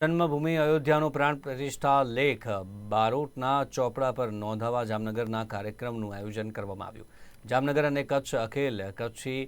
જન્મભૂમિ અયોધ્યાનો પ્રાણ પ્રતિષ્ઠા લેખ બારોટના ચોપડા પર નોંધાવા જામનગરના કાર્યક્રમનું આયોજન કરવામાં આવ્યું. જામનગર અને કચ્છ અખિલ, કચ્છી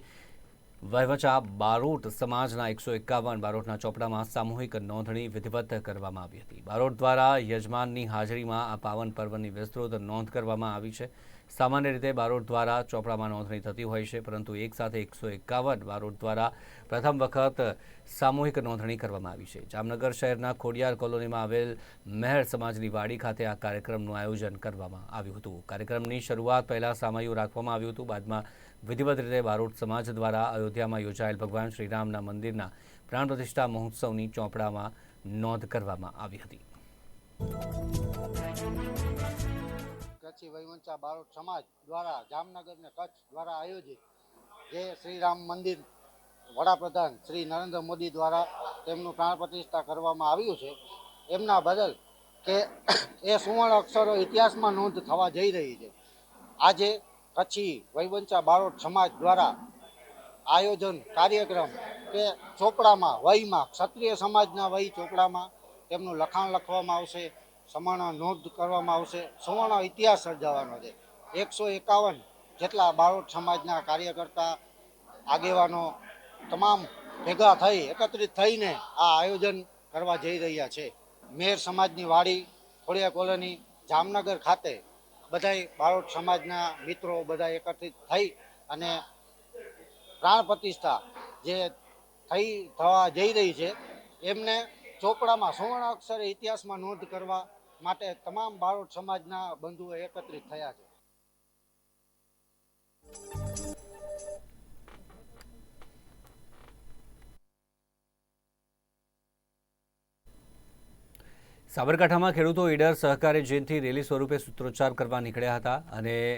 વહેવચા બારોટ સમાજના એકસો એકાવન બારોટના ચોપડામાં સામૂહિક નોંધણી વિધિવત કરવામાં આવી હતી. બારોટ દ્વારા યજમાનની હાજરીમાં આ પાવન પર્વની વિસ્તૃત નોંધ કરવામાં આવી છે. સામાન્ય રીતે બારોટ દ્વારા ચોપડામાં નોંધણી થતી હોય છે, પરંતુ એક સાથે એકસો એકાવન બારોટ દ્વારા પ્રથમ વખત સામૂહિક નોંધણી કરવામાં આવી છે. જામનગર શહેરના ખોડિયાર કોલોનીમાં આવેલ મહેર સમાજની વાડી ખાતે આ કાર્યક્રમનું આયોજન કરવામાં આવ્યું હતું. કાર્યક્રમની શરૂઆત પહેલાં સામયું રાખવામાં આવ્યું હતું. બાદમાં વિધિવત રીતે બારોટ સમાજ દ્વારા અયોધ્યામાં યોજાયેલ ભગવાન શ્રીરામના મંદિરના પ્રાણ પ્રતિષ્ઠા મહોત્સવની ચોપડામાં નોંધ કરવામાં આવી હતી. કચ્છી વહીવંચા બારોટ સમાજ દ્વારા, જામનગર ને કચ્છ દ્વારા આયોજિત જે શ્રી રામ મંદિર વડાપ્રધાન શ્રી નરેન્દ્ર મોદી દ્વારા તેમનું પ્રાણ પ્રતિષ્ઠા કરવામાં આવ્યું છે, એમના બદલ કે એ સુવર્ણ અક્ષરો ઇતિહાસમાં નોંધ થવા જઈ રહી છે. આજે કચ્છી વહીવંચા બારોટ સમાજ દ્વારા આયોજન કાર્યક્રમ કે ચોપડામાં વહીમાં ક્ષત્રિય સમાજના વહી ચોપડામાં તેમનું લખાણ લખવામાં આવશે. સમર્ણ નોંધ કરવામાં આવશે. સુવર્ણ ઇતિહાસ સર્જાવાનો છે. એકસો એકાવન જેટલા બારોટ સમાજના કાર્યકર્તા, આગેવાનો તમામ ભેગા થઈ, એકત્રિત થઈને આ આયોજન કરવા જઈ રહ્યા છે. મેર સમાજની વાડી ખોડિયા કોલોની, જામનગર ખાતે બધાય બારોટ સમાજના મિત્રો બધા એકત્રિત થઈ અને પ્રાણ પ્રતિષ્ઠા જે થઈ થવા જઈ રહી છે, એમને ચોપડામાં સુવર્ણ અક્ષરે ઇતિહાસમાં નોંધ કરવા માટે તમામ બારોટ સમાજના બંધુઓ એકત્રિત થયા છે. સાબરકાંઠામાં ખેડૂતો ઈડર સહકારી જયંતિ રેલી સ્વરૂપે સૂત્રોચ્ચાર કરવા નીકળ્યા હતા અને